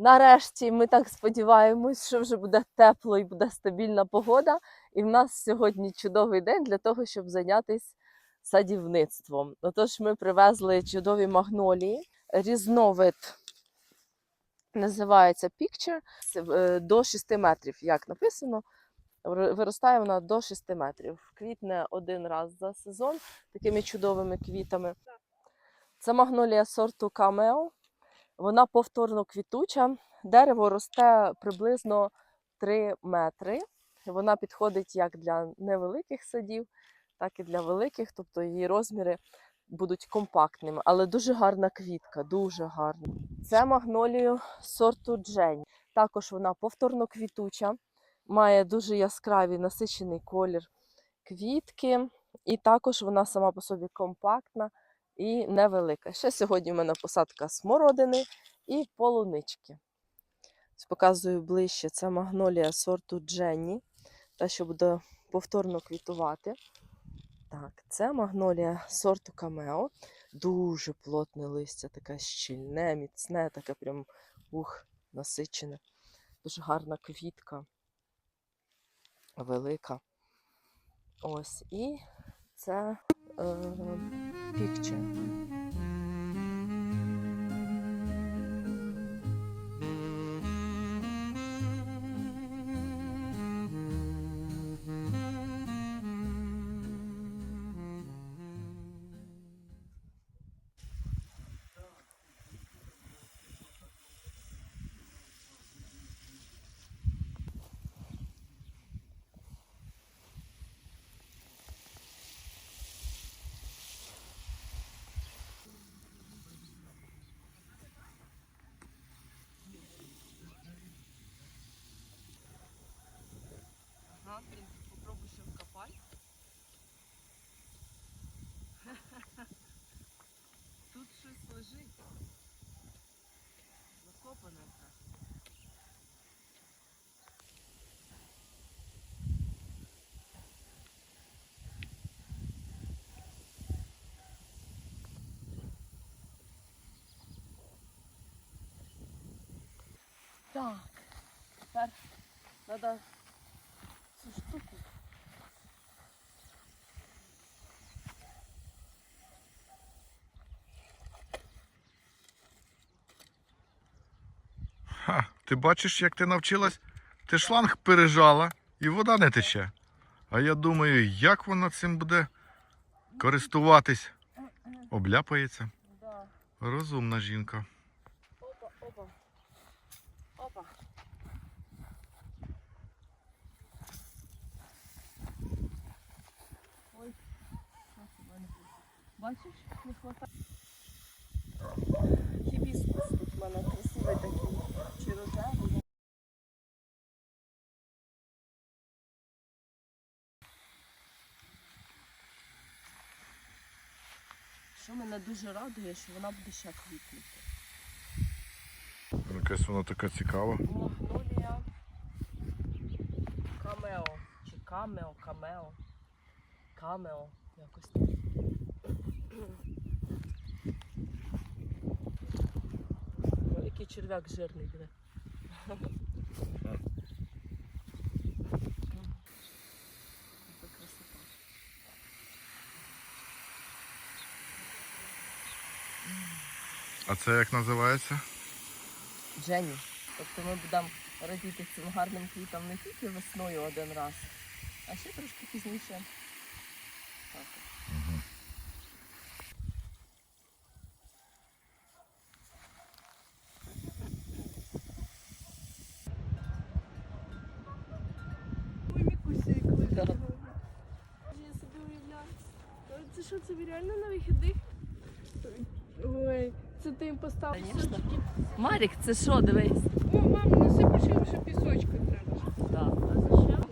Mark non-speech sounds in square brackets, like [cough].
Нарешті ми так сподіваємось, що вже буде тепло і буде стабільна погода. І в нас сьогодні чудовий день для того, щоб зайнятися садівництвом. Отож, ми привезли чудові магнолії, різновид називається Picture е, до 6 метрів, як написано. Виростає вона до 6 метрів. Квітне один раз за сезон такими чудовими квітами. Це магнолія сорту Камео. Вона повторно квітуча. Дерево росте приблизно 3 метри. Вона підходить як для невеликих садів, так і для великих, тобто її розміри будуть компактними, але дуже гарна квітка, дуже гарна. Це магнолію сорту Джень. Також вона повторно квітуча, має дуже яскравий насичений колір квітки, і також вона сама по собі компактна і невелика. Ще сьогодні в мене посадка смородини і полунички. Показую ближче. Це магнолія сорту Дженні, та що буде повторно квітувати. Так, це магнолія сорту Камео. Дуже плотне листя, таке щільне, міцне, таке прям ух, насичене. Дуже гарна квітка. Велика. Ось. І це Ee, picture. Блін, попробуй ще вкопай. [laughs] Тут щось лежить. Закопане все. Так, тепер треба цю штуку. Ха, ти бачиш, як ти навчилась? Ти шланг пережала і вода не тече. А я думаю, як вона цим буде користуватись? Обляпається. Розумна жінка. Бачиш, не хватає. Хібіскус тут в мене красивий такий чи рожевий. Що мене дуже радує, що вона буде ще квітнути. Якась вона така цікава. Магнолія Камео. Чи камео, камео. Камео. Якось так. Який черв'як жирний буде. А це як називається? Дженні. Тобто ми будемо радіти цим гарним квітам не тільки весною один раз, а ще трошки пізніше. Так. Ой, Мікуся, як ви Да. Я собі уявляю. Ой, Це що, це реально на вихідних? Ой, це ти їм поставив. Конечно. Марік, це що, дивись? О, мам, насипиш їм ще пісочку треба. Так. А зачем?